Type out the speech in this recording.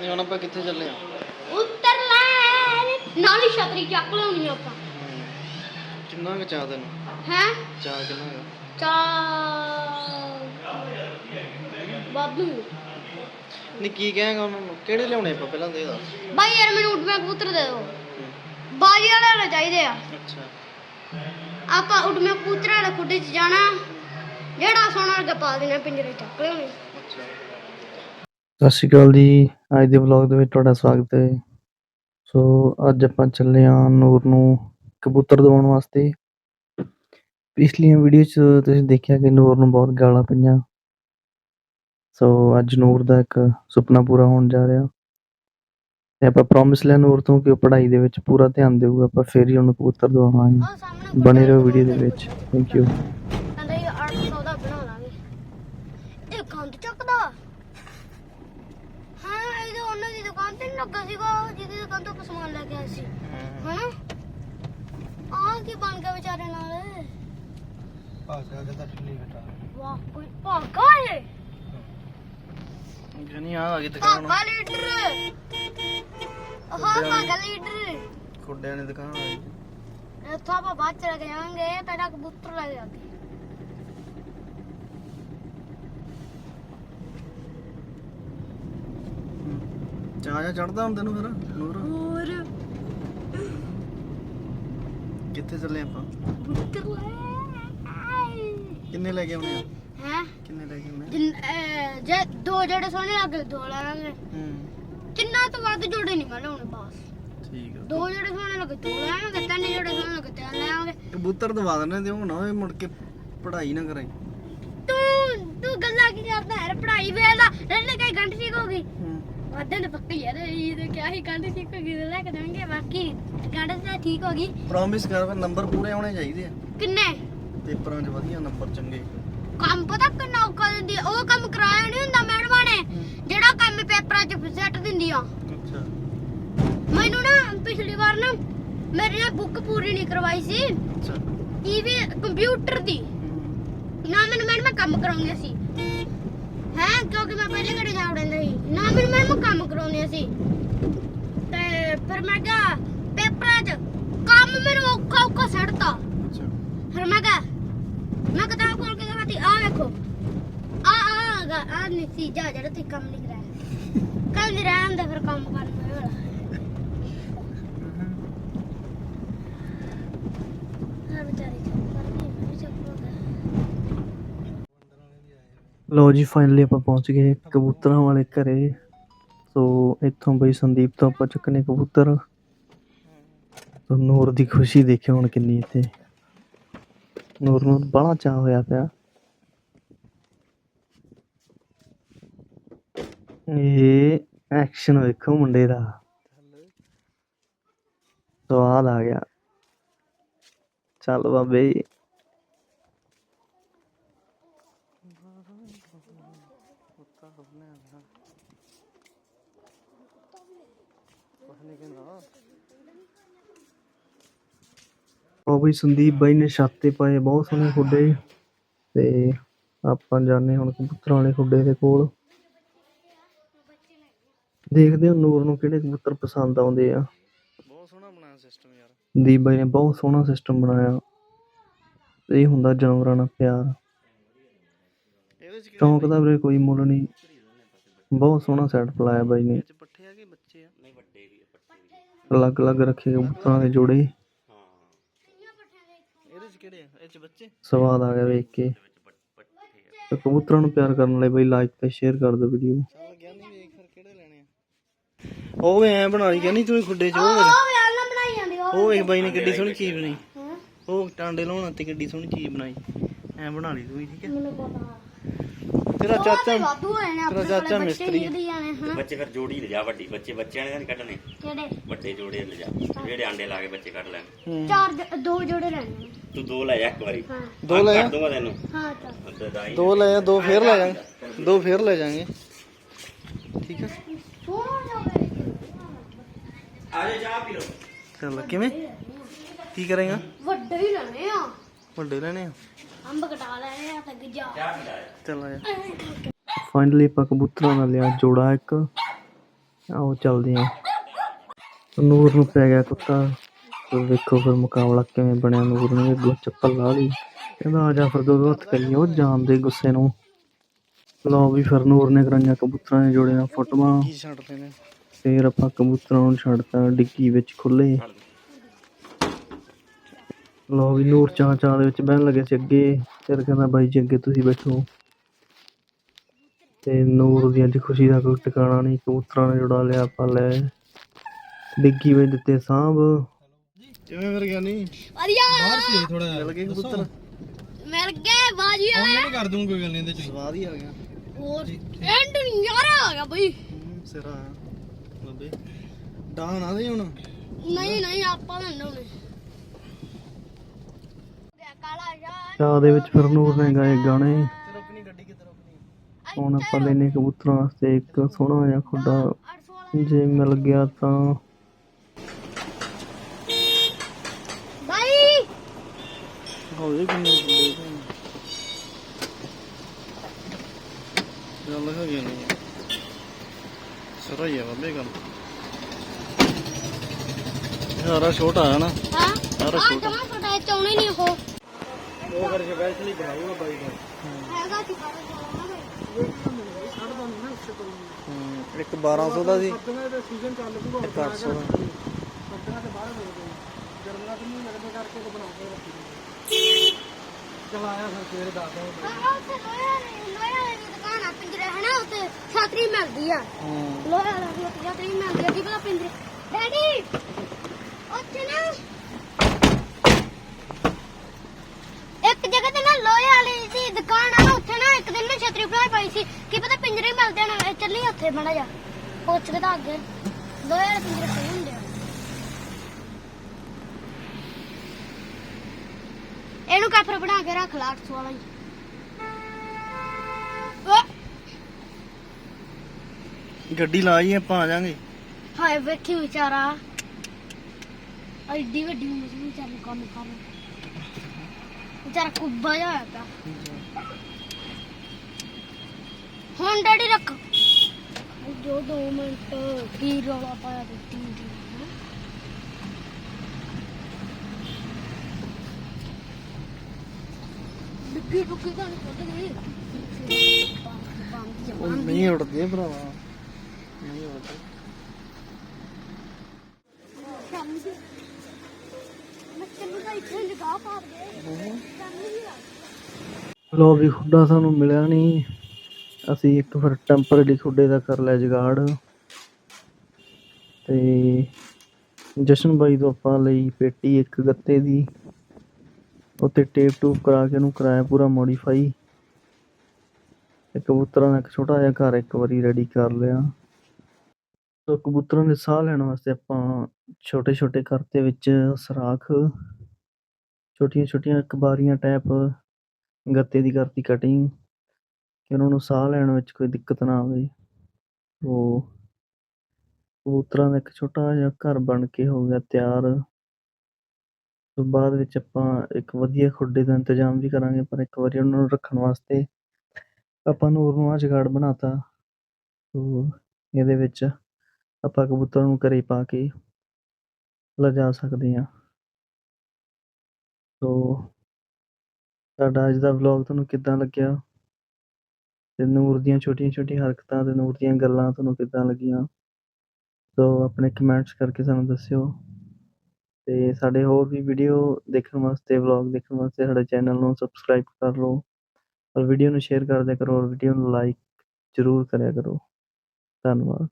ਨਹੀਂ ਹੁਣ ਆਪਾਂ ਕਿੱਥੇ ਚੱਲੇ ਆ? ਉੱਤਰ ਲੈ। ਨਾਲੀ ਛਤਰੀ ਚੱਕ ਲਾਉਣੀ ਆਪਾਂ। ਕਿੰਨਾ ਕੁ ਚਾਹ ਤੈਨੂੰ? ਹੈ? ਚਾਹ ਕਿੰਨਾ ਕੁ? ਚਾ ਬਾਬੂ ਨਹੀਂ ਕੀ ਕਹਾਂਗਾ ਉਹਨਾਂ ਨੂੰ? ਕਿਹੜੇ ਲਿਆਉਣੇ ਆਪਾਂ ਪਹਿਲਾਂ ਦੇ ਦੱਸ। ਬਾਈ ਯਾਰ ਮੈਨੂੰ ਉੱਡਵੇਂ ਕਬੂਤਰ ਦੇ ਦਿਓ। ਬਾਜੀ ਵਾਲੇ ਵਾਲੇ ਚਾਹੀਦੇ ਆ। ਅੱਛਾ। ਆਪਾਂ ਉੱਡਵੇਂ ਕਬੂਤਰ ਵਾਲੇ ਖੁੱਡੇ 'ਚ ਜਾਣਾ। ਜਿਹੜਾ ਸੋਨਾ ਵਰਗਾ ਪਾ ਦੇਣਾ ਪਿੰਜਰੇ 'ਚ ਚੱਕ ਲਿਆਉਣੇ। ਸਤਿ ਸ਼੍ਰੀ ਅਕਾਲ ਜੀ। ਅੱਜ ਦੇ ਵਲੌਗ ਦੇ ਵਿੱਚ ਤੁਹਾਡਾ ਸਵਾਗਤ ਹੈ। ਸੋ ਅੱਜ ਆਪਾਂ ਚੱਲੇ ਹਾਂ ਨੂਰ ਨੂੰ ਕਬੂਤਰ ਦਵਾਉਣ ਵਾਸਤੇ। ਪਿਛਲੀਆਂ ਵੀਡੀਓ 'ਚ ਤੁਸੀਂ ਦੇਖਿਆ ਕਿ ਨੂਰ ਨੂੰ ਬਹੁਤ ਗਾਲਾਂ ਪਈਆਂ। ਸੋ ਅੱਜ ਨੂਰ ਦਾ ਇੱਕ ਸੁਪਨਾ ਪੂਰਾ ਹੋਣ ਜਾ ਰਿਹਾ। ਤੇ ਆਪਾਂ ਪ੍ਰੋਮਿਸ ਲਿਆ ਨੂਰ ਤੋਂ ਕਿ ਉਹ ਪੜ੍ਹਾਈ ਦੇ ਵਿੱਚ ਪੂਰਾ ਧਿਆਨ ਦੇਊਗਾ। ਆਪਾਂ ਫੇਰ ਹੀ ਉਹਨੂੰ ਕਬੂਤਰ ਦਿਵਾਵਾਂਗੇ। ਆਹ ਸਾਹਮਣੇ ਬਣੇ ਰਹੋ ਵੀਡੀਓ ਦੇ ਵਿੱਚ। ਥੈਂਕ ਯੂ ਕਹਿੰਦਾ ਇਹ 800 ਦਾ ਬਣਾ ਲਾਂਗੇ ਇਹ ਕੰਧ ਚੱਕਦਾ ਹਾਂ ਇਹ ਉਹਨਾਂ ਦੀ ਦੁਕਾਨ ਤੇ ਨੀ ਲੱਗਾ ਸੀਗਾ ਜਿਹਦੀ ਦੁਕਾਨ ਤੋਂ ਸਮਾਨ ਲੈ ਕੇ ਆਏ ਸੀ। ਹਨਾ? ਆਹ ਕੀ ਬਣ ਗਿਆ ਵਿਚਾਰੇ ਨਾਲ? ਭਾਗਾ ਦਾ ਠੱਲੀ ਬੇਟਾ ਵਾਹ ਕੋਈ ਭਾਗਾ ਏ। ਜਨੀ ਆ ਆ ਗਈ ਦੁਕਾਨ ਭਾਗਾ ਲੀਡਰ। ਹਾਂ ਭਾਗਾ ਲੀਡਰ। ਖੁੱਡਿਆਂ ਦੀ ਦੁਕਾਨ ਆ ਗਈ। ਇੱਥੋਂ ਆਪਾਂ ਬਾਅਦ ਚ ਲੈ ਜਾਵਾਂਗੇ ਪਹਿਲਾਂ ਕਬੂਤਰ ਲੈ ਜਾਵਾਂਗੇ ਚਾਹ ਜਾ ਚੜਦਾ ਹੁੰਦਾ ਨੂੰ ਫਿਰ ਨੂਰ ਹੋਰ। ਕਿੱਥੇ ਚੱਲੇ ਆਪਾਂ? ਕਿੰਨੇ ਲੈ ਕੇ ਆਉਣੇ ਆ? ਹੈ? ਕਿੰਨੇ ਲੈ ਕੇ ਆਉਣੇ ਜੇ ਦੋ ਜਿਹੜੇ ਸੋਹਣੇ ਲੱਗੇ ਦੋ ਲੈ ਲਾਂਗੇ। ਹੂੰ। ਤਿੰਨਾਂ ਤੋਂ ਵੱਧ ਜੋੜੇ ਨਹੀਂ ਮੈਂ ਲਾਉਣੇ ਬਸ। ਠੀਕ ਆ। ਦੋ ਜਿਹੜੇ ਸੋਹਣੇ ਲੱਗੇ ਦੋ ਲੈ ਆਵਾਂਗੇ ਤਿੰਨ ਜਿਹੜੇ ਸੋਹਣੇ ਲੱਗੇ ਤਿੰਨ ਲੈ ਆਵਾਂਗੇ। ਕਬੂਤਰ ਦਵਾ ਦਿੰਦੇ ਤੇ ਉਹ ਨਾ ਹੋਏ ਮੁੜ ਕੇ ਪੜ੍ਹਾਈ ਨਾ ਕਰਾਈ। ਤੂੰ ਤੂੰ ਗੱਲਾਂ ਕੀ ਕਰਦਾ ਹੈ ਪੜ੍ਹਾਈ ਵੇਲਾ ਰਹਿਣੇ ਕਈ ਗੰਢ ਠੀਕ ਹੋ ਗਈ। ਹੂੰ। ਵਾਦੇ ਨੇ ਪੱਕੀ ਯਾਰ ਇਹ ਤਾਂ ਕਿਹਾ ਸੀ ਗੰਢ ਠੀਕ ਹੋ ਗਈ ਤੇ ਲੈ ਕੇ ਦੇਵਾਂਗੇ ਬਾਕੀ ਗੰਢ ਤਾਂ ਠੀਕ ਹੋ ਗਈ। ਪ੍ਰੋਮਿਸ ਕਰ ਫਿਰ ਨੰਬਰ ਪੂਰੇ ਆਉਣੇ ਚਾਹੀਦੇ ਆ। ਕਿੰਨੇ? ਪੇਪਰਾਂ 'ਚ ਵਧੀਆ ਨੰਬਰ ਚੰਗੇ। ਕੰਮ ਪਤਾ ਕਿੰਨਾ ਔਖਾ ਦਿੰਦੀ ਆ? ਉਹ ਕੰਮ ਕਰਾਇਆ ਨਹੀਂ ਹੁੰਦਾ ਮੈਡਮਾਂ ਨੇ ਜਿਹੜਾ ਕੰਮ ਪੇਪਰਾਂ 'ਚ ਸੈੱਟ ਦਿੰਦੀ ਆ। ਅੱਛਾ। ਮੈਨੂੰ ਨਾ ਪਿਛਲੀ ਵਾਰ ਨਾ ਮੇਰੀ ਨਾ ਬੁੱਕ ਪੂਰੀ ਨਹੀਂ ਕਰਵਾਈ ਸੀ। ਅੱਛਾ। ਟੀਵੀ ਕੰਪਿਊਟਰ ਦੀ। ਹੂੰ। ਨਾ ਮੈਨੂੰ ਮੈਡਮ ਕੰਮ ਕਰਾਉਂਦੀਆਂ ਸੀ। ਹੈ ਕਿਉਂਕਿ ਮੈਂ ਪਹਿਲੇ ਘੜੇ ਜਾ ਵੜਦਾ ਸੀ ਨਾ ਮੈਨੂੰ ਮੈਡਮ ਕੰਮ ਕਰਾਉਂਦੀਆਂ ਸੀ। ਤੇ ਫਿਰ ਮੈਂ ਕਿਹਾ ਪੇਪਰਾਂ 'ਚ ਕੰਮ ਮੈਨੂੰ ਔਖਾ ਔਖਾ ਅੱਛਾ। ਫਿਰ ਮੈਂ ਕਿਹਾ ਮੈਂ ਕਿਤਾਬ ਖੋਲ ਕੇ ਦਿਖਾਤੀ ਆ ਵੇਖੋ। ਆ ਆ ਆ ਆ ਨਹੀਂ ਸੀ ਜਾ ਜਿਹੜਾ ਤੁਸੀਂ ਕੰਮ ਨਹੀਂ ਕਰਾਇਆ। ਕੱਲ ਨਹੀਂ ਰਹਿਣ ਦੇ ਫਿਰ ਕੰਮ ਕਰਨਾ ਵਾਲਾ। ਹਾਂ ਵਿਚਾਰੀ ਚੁੱਪ ਕਰਦੀ ਮੈਂ ਵੀ ਚੁੱਪ ਹੋ ਗਿਆ ਲੋ ਜੀ ਫਾਈਨਲੀ ਆਪਾਂ ਪਹੁੰਚ ਗਏ ਕਬੂਤਰਾਂ ਵਾਲੇ ਘਰੇ। ਸੋ ਇੱਥੋਂ ਬਈ ਸੰਦੀਪ ਤੋਂ ਆਪਾਂ ਚੁੱਕਨੇ ਕਬੂਤਰ। ਸੋ ਨੂਰ ਦੀ ਖੁਸ਼ੀ ਦੇਖਿਓ ਹੁਣ ਕਿੰਨੀ ਇੱਥੇ। ਨੂਰ ਨੂੰ ਬੜਾ ਚਾਹ ਹੋਇਆ ਪਿਆ। ਇਹ ਐਕਸ਼ਨ ਵੇਖੋ ਮੁੰਡੇ ਦਾ। ਸਵਾਦ ਆ ਗਿਆ। ਚੱਲ ਬਾਬੇ। ਉਹ ਵੀ ਸੰਦੀਪ ਬਾਈ ਨੇ ਛੱਤ ਤੇ ਪਾਏ ਬਹੁਤ ਸੋਹਣੇ ਖੁੱਡੇ। ਤੇ ਆਪਾਂ ਜਾਣੇ ਹੁਣ ਕਬੂਤਰਾਂ ਵਾਲੇ ਖੁੱਡੇ ਦੇ ਕੋਲ। ਦੇਖਦੇ ਹਾਂ ਨੂਰ ਨੂੰ ਕਿਹੜੇ ਕਬੂਤਰ ਪਸੰਦ ਆਉਂਦੇ ਆ। ਬਹੁਤ ਸੋਹਣਾ ਬਣਾਇਆ ਸਿਸਟਮ ਯਾਰ। ਦੀਪ ਬਾਈ ਨੇ ਬਹੁਤ ਸੋਹਣਾ ਸਿਸਟਮ ਬਣਾਇਆ। ਇਹ ਹੁੰਦਾ ਜਾਨਵਰਾਂ ਨਾਲ ਪਿਆਰ। ਚੌਂਕ ਦਾ ਵੀਰੇ ਕੋਈ ਮੁੱਲ ਨਹੀਂ। ਬਹੁਤ ਸੋਹਣਾ ਸੈਟ ਪਲਾਇਆ ਬਾਈ ਨੇ ਪੱਠੇ ਆ ਕਿ ਬੱਚੇ ਆ ਨਹੀਂ ਵੱਡੇ ਵੀ ਪੱਠੇ ਅਲੱਗ ਅਲੱਗ ਰੱਖੇ ਕਬੂਤਰਾਂ ਦੇ ਜੋੜੇ। ਇਹਦੇ ਚ ਕਿਹੜੇ ਆ? ਇਹ ਚ ਬੱਚੇ? ਸਵਾਦ ਆ ਗਿਆ ਵੇਖ ਕੇ। ਤੇ ਕਬੂਤਰਾਂ ਨੂੰ ਪਿਆਰ ਕਰਨ ਲਈ ਬਈ ਲਾਈਕ ਤੇ ਸ਼ੇਅਰ ਕਰ ਦਿਓ ਵੀਡੀਓ ਚੱਲ ਗਿਆ ਨਹੀਂ ਵੇਖ ਫਿਰ ਕਿਹੜੇ ਲੈਣੇ ਆ। ਉਹ ਐ ਬਣਾ ਲਈ ਕਹਿੰਦੀ ਤੂੰ ਖੁੱਡੇ ਚ ਉਹ ਨਾ ਬਣਾਈ ਜਾਂਦੀ ਉਹ ਵੇਖ ਬਾਈ ਨੇ ਕਿੱਡੀ ਸੋਹਣੀ ਚੀਜ਼ ਬਣਾਈ ਉਹ ਟਾਂਡੇ ਲਾਉਣ ਤੇ ਕਿੱਡੀ ਸੋਹਣੀ ਚੀਜ਼ ਬਣਾਈ। ਐ ਬਣਾ ਲਈ ਤੂੰ ਠੀਕ ਹੈ? ਮੈਨੂੰ ਪਤਾ ਤੇਰਾ ਚਾਚਾ ਵਾਧੂ ਹੋਏ ਨੇ ਤੇਰਾ ਆਪਣੇ ਚਾਚਾ ਕੋਲੇ ਬੱਚੇ ਮਿਸਤਰੀ ਜਾਣੇ ਹਨਾ ਬੱਚੇ ਫਿਰ ਜੋੜੀ ਲਿਜਾ ਵੱਡੀ ਬੱਚੇ ਬੱਚਿਆਂ ਨੇ ਤਾਂ ਨਹੀਂ ਕੱਢਣੇ। ਕਿਹੜੇ? ਵੱਡੇ ਜੋੜੇ ਲਿਜਾ ਜਿਹੜੇ ਆਂਡੇ ਲਾ ਕੇ ਬੱਚੇ ਕੱਢ ਲੈਣ। ਹੂੰ। ਚਾਰ ਜ- ਦੋ ਜੋੜੇ ਲੈਣੇ। ਨੇ ਤੂੰ ਦੋ ਲੈ ਜਾ ਇੱਕ ਵਾਰੀ। ਹਾਂ। ਦੋ ਲੈ ਆ ਕੱਢ ਦੂੰਗਾ ਤੈਨੂੰ। ਹਾਂ ਤਾਂ ਦੋ ਲੈ ਆ ਦੋ ਫੇਰ ਲੈ ਜਾਾਂਗੇ ਦੋ ਫੇਰ ਲੈ ਜਾਾਂਗੇ ਠੀਕ ਹੈ ਜਾਵੇ ਆ ਜਾ ਚਾਹ ਪੀ ਲਓ। ਚੱਲ ਕਿਵੇਂ? ਕੀ ਕਰੇਗਾ? ਵੱਡੇ ਹੀ ਲੈਣੇ ਆ। ਵੱਡੇ ਲੈਣੇ ਆ। ਅੰਬ ਕਟਾ ਗਜਾ। ਚੱਲ ਫਾਈਨਲੀ ਆਪਾਂ ਕਬੂਤਰਾਂ ਦਾ ਲਿਆ ਜੋੜਾ ਇੱਕ। ਆਓ ਚੱਲਦੇ ਆ। ਨੂਰ ਨੂੰ ਪੈ ਗਿਆ ਕੁੱਤਾ। ਫਿਰ ਵੇਖੋ ਫਿਰ ਮੁਕਾਬਲਾ ਕਿਵੇਂ ਬਣਿਆ ਨੂਰ ਨੇ। ਅੱਗੋਂ ਚੱਪਲ ਲਾ ਲਈ। ਕਹਿੰਦਾ ਆ ਜਾ ਫਿਰ ਦੋ ਦੋ ਹੱਥ ਕਰੀਏ। ਉਹ ਜਾਣ ਦੇ ਗੁੱਸੇ ਨੂੰ। ਲਓ ਵੀ ਫਿਰ ਨੂਰ ਨੇ ਕਰਾਈਆਂ ਕਬੂਤਰਾਂ ਦੇ ਜੋੜੇ ਨਾਲ ਫੋਟੋਆਂ ਛੱਡਦੇ ਨੇ? ਫਿਰ ਆਪਾਂ ਕਬੂਤਰਾਂ ਨੂੰ ਛੱਡਤਾ। ਡਿੱਗੀ ਵਿੱਚ ਖੁੱਲੇ ਲਓ ਵੀ ਨੂਰ ਚਾਂ ਚਾਂ ਦੇ ਵਿੱਚ ਬਹਿਣ ਲੱਗੇ ਸੀ ਅੱਗੇ। ਫਿਰ ਕਹਿੰਦਾ ਬਾਈ ਜੀ ਅੱਗੇ ਤੁਸੀਂ ਬੈਠੋ। ਤੇ ਨੂਰ ਦੀ ਅੱਜ ਖੁਸ਼ੀ ਦਾ ਕੋਈ ਟਿਕਾਣਾ ਨਹੀਂ ਕਬੂਤਰਾਂ ਨੇ ਜੁੜਾ ਲਿਆ ਆਪਾਂ ਲੈ ਡਿੱਗੀ ਵਿੱਚ ਦਿੱਤੇ ਸਾਂਭ। ਕਿਵੇਂ ਫਿਰ ਗਿਆ ਨਹੀਂ ਵਧੀਆ। ਬਾਹਰ ਸੀ ਥੋੜਾ ਮਿਲ ਗਏ ਕਬੂਤਰ? ਮਿਲ ਗਏ ਬਾਜੀ ਆ ਮੈਂ ਕਰ ਦੂੰ ਕੋਈ ਗੱਲ ਨਹੀਂ ਇਹਦੇ ਚ। ਸਵਾਦ ਹੀ ਆ ਗਿਆ। ਹੋਰ ਐਂਡ ਨਜ਼ਾਰਾ ਆ ਗਿਆ ਬਈ। ਸਿਰਾ ਬੱਬੇ ਡਾਂ ਨਾ ਦੇ ਹੁਣ। ਨਹੀਂ ਨਹੀਂ ਆਪਾਂ ਤਾਂ ਨਹੀਂ ਕਾਲਾ ਯਾਰ ਚਾਹ ਦੇ ਵਿੱਚ ਫਿਰ ਨੂਰ ਨੇ ਗਾਏ ਗਾਣੇ। ਰੁਕਣੀ ਗੱਡੀ ਕਿੱਧਰ ਰੁਕਣੀ ਹੁਣ ਆਪਾਂ ਲੈਨੇ ਕਬੂਤਰਾਂ ਵਾਸਤੇ ਇੱਕ ਸੋਹਣਾ ਜਿਹਾ ਖੁੱਡਾ। 800 ਵਾਲਾ ਜੇ ਮਿਲ ਗਿਆ ਤਾਂ। ਬਾਈ! ਹੋਵੇ ਕਿੰਨੇ ਬੰਦੇ ਗੱਲ ਹੋ ਗਈ ਨਹੀਂ। ਸਰਾ ਹੀ ਆ ਬੱਬੇ ਗੱਲ ਸਾਰਾ ਛੋਟਾ ਹੈ ਨਾ। ਹਾਂ। ਸਾਰਾ ਛੋਟਾ। ਪਟਾ ਚਾਉਣੇ ਨਹੀਂ ਉਹ। ਉਹ ਕਰ ਸਪੈਸ਼ਲੀ ਬਣਾਊਗਾ ਬਾਈ ਦਾ ਹੈਗਾ ਸੀ ਬਾਰੇ ਚਾਉਣਾ ਇੱਕ 1200 ਦਾ ਸੀ। ਇੱਕ 800 ਦਾ। ਹਾਂ ਉੱਥੇ ਲੋਇਆ ਲੋਇਆ ਦੀ ਦੁਕਾਨ ਆ ਪਿੰਜਰੇ ਹਨਾ ਉੱਥੇ? ਛਾਤਰੀ ਮਿਲਦੀ ਆ। ਹੂੰ। ਲੋਇਆ ਦਾ ਵੀ ਉੱਥੇ ਛਾਤਰੀ ਮਿਲਦੀ ਆ ਕੀ ਪਤਾ ਪਿੰਜਰੇ ਡੈਡੀ! ਉੱਥੇ ਨਾ ਇੱਕ ਜਗ੍ਹਾ ਤੇ ਨਾ ਲੋਹੇ ਵਾਲੀ ਸੀ ਦੁਕਾਨ ਆ ਉੱਥੇ ਨਾ ਇੱਕ ਦਿਨ ਨਾ ਛਤਰੀ ਬਣਾਈ ਪਈ ਸੀ। ਕੀ ਪਤਾ ਪਿੰਜਰੇ ਮਿਲਦੇ ਨੇ ਚੱਲੀ ਉੱਥੇ ਬਣਾ ਜਾ ਪੁੱਛ ਕੇ ਤਾਂ ਅੱਗੇ। ਲੋਹੇ ਵਾਲੇ ਪਿੰਜਰੇ ਸਹੀ ਹੁੰਦੇ ਆ। ਇਹਨੂੰ ਕਾਫਰ ਬਣਾ ਕੇ ਰੱਖ ਲਾ 800 ਵਾਲਾ ਹੀ। ਗੱਡੀ ਲਾਈ ਆਪਾਂ ਆ ਜਾਾਂਗੇ। ਹਾਏ ਵੇਖੀ ਵਿਚਾਰਾ। ਐਡੀ ਵੱਡੀ ਮਸ਼ੀਨ ਚੱਲ ਕੰਮ ਕਰ ਵਿਚਾਰਾ ਕੁੱਬਾ ਜਿਹਾ ਹੋਇਆ ਹੁਣ ਡੈਡੀ ਰੱਖ। ਜੋ ਦੋ ਮਿੰਟ ਕੀ ਰੌਲਾ ਪਾਇਆ ਦਿੱਤੀ ਦੀ ਡਿੱਗੀ ਡੁੱਗੀ ਤਾਂ ਨਹੀਂ ਗਈ ਨਹੀਂ ਉੜਦੇ ਭਰਾਵਾ। ਨਹੀਂ ਉੜਦੇ। ਲੋ ਵੀ ਖੁੱਡਾ ਸਾਨੂੰ ਮਿਲਿਆ ਨਹੀਂ ਅਸੀਂ ਇੱਕ ਫਿਰ ਟੈਂਪਰੇਰੀ ਖੁੱਡੇ ਦਾ ਕਰ ਲਿਆ ਜਗਾੜ। ਤੇ ਜਸ਼ਨ ਬਾਈ ਤੋਂ ਆਪਾਂ ਲਈ ਪੇਟੀ ਇੱਕ ਗੱਤੇ ਦੀ। ਉੱਤੇ ਟੇਪ ਟੂਪ ਕਰਾ ਕੇ ਉਹਨੂੰ ਕਰਾਇਆ ਪੂਰਾ ਮੋਡੀਫਾਈ ਤੇ ਕਬੂਤਰਾਂ ਦਾ ਇੱਕ ਛੋਟਾ ਜਿਹਾ ਘਰ ਇੱਕ ਵਾਰੀ ਰੈਡੀ ਕਰ ਲਿਆ। ਸੋ ਕਬੂਤਰਾਂ ਦੇ ਸਾਹ ਲੈਣ ਵਾਸਤੇ ਆਪਾਂ ਛੋਟੇ ਛੋਟੇ ਘਰ ਦੇ ਵਿੱਚ ਸਰਾਖ ਛੋਟੀਆਂ ਛੋਟੀਆਂ ਕਬਾਰੀਆਂ ਟੈਪ, ਗੱਤੇ ਦੀ ਕਰਤੀ ਕਟਿੰਗ ਕਿ ਉਹਨਾਂ ਨੂੰ ਸਾਹ ਲੈਣ ਵਿੱਚ ਕੋਈ ਦਿੱਕਤ ਨਾ ਆਵੇ। ਉਹ ਕਬੂਤਰਾਂ ਦਾ ਇੱਕ ਛੋਟਾ ਜਿਹਾ ਘਰ ਬਣ ਕੇ ਹੋ ਗਿਆ ਤਿਆਰ। ਤੋਂ ਬਾਅਦ ਵਿੱਚ ਆਪਾਂ ਇੱਕ ਵਧੀਆ ਖੁੱਡੇ ਦਾ ਇੰਤਜ਼ਾਮ ਵੀ ਕਰਾਂਗੇ, ਪਰ ਇੱਕ ਵਾਰੀ ਉਹਨਾਂ ਨੂੰ ਰੱਖਣ ਵਾਸਤੇ ਆਪਾਂ ਨੂਰ ਨੂੰ ਆਹ ਜਗਾੜ ਬਣਾਤਾ। ਤੋ ਇਹਦੇ ਵਿੱਚ ਆਪਾਂ ਕਬੂਤਰਾਂ ਨੂੰ ਘਰੇ ਪਾ ਕੇ ਲਿਜਾ ਸਕਦੇ ਹਾਂ। ਤੋ ਸਾਡਾ ਅੱਜ ਦਾ ਵਲੌਗ ਤੁਹਾਨੂੰ ਕਿੱਦਾਂ ਲੱਗਿਆ? ਤੇ ਨੂਰ ਦੀਆਂ ਛੋਟੀਆਂ ਛੋਟੀਆਂ ਹਰਕਤਾਂ ਤੇ ਨੂਰ ਦੀਆਂ ਗੱਲਾਂ ਤੁਹਾਨੂੰ ਕਿੱਦਾਂ ਲੱਗੀਆਂ? ਸੋ ਆਪਣੇ ਕਮੈਂਟਸ ਕਰਕੇ ਸਾਨੂੰ ਦੱਸਿਓ। ਤੇ ਸਾਡੇ ਹੋਰ ਵੀ ਵੀਡੀਓ ਦੇਖਣ ਵਾਸਤੇ ਵਲੌਗ ਦੇਖਣ ਵਾਸਤੇ ਸਾਡੇ ਚੈਨਲ ਨੂੰ ਸਬਸਕ੍ਰਾਈਬ ਕਰ ਲਓ। ਔਰ ਵੀਡੀਓ ਨੂੰ ਸ਼ੇਅਰ ਕਰ ਦਿਆ ਕਰੋ ਔਰ ਵੀਡੀਓ ਨੂੰ ਲਾਈਕ ਜ਼ਰੂਰ ਕਰਿਆ ਕਰੋ। ਧੰਨਵਾਦ।